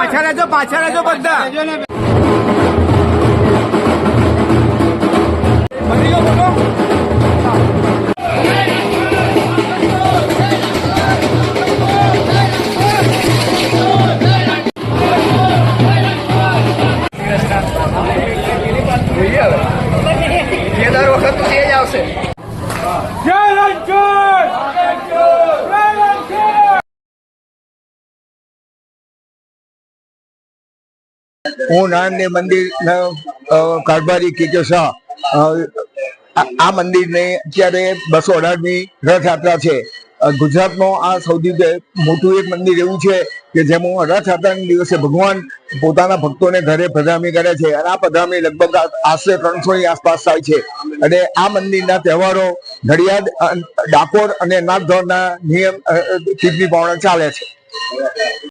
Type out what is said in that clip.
પાછળ રહેજો પાછળ રહેજો બધા. જય રણછોડ! જય હું નારાયણ મંદિર કારભારી કેકે શાહ આ મંદિરને અત્યારે બસો અઢારની રથયાત્રા છે અ, ગુજરાતનું આ સૌથી મોટું એક મંદિર એવું છે કે જેમાં રથયાત્રાના દિવસે ભગવાન પોતાના ભક્તોને ઘરે પધરામણી કરે છે અને આ પધરામણી લગભગ આશરે ત્રણસો ની આસપાસ થાય છે. અને આ મંદિરના તહેવારો ઘડિયાળ ડાકોર અને નાગધોરના નિયમ અ, અ, ચાલે છે.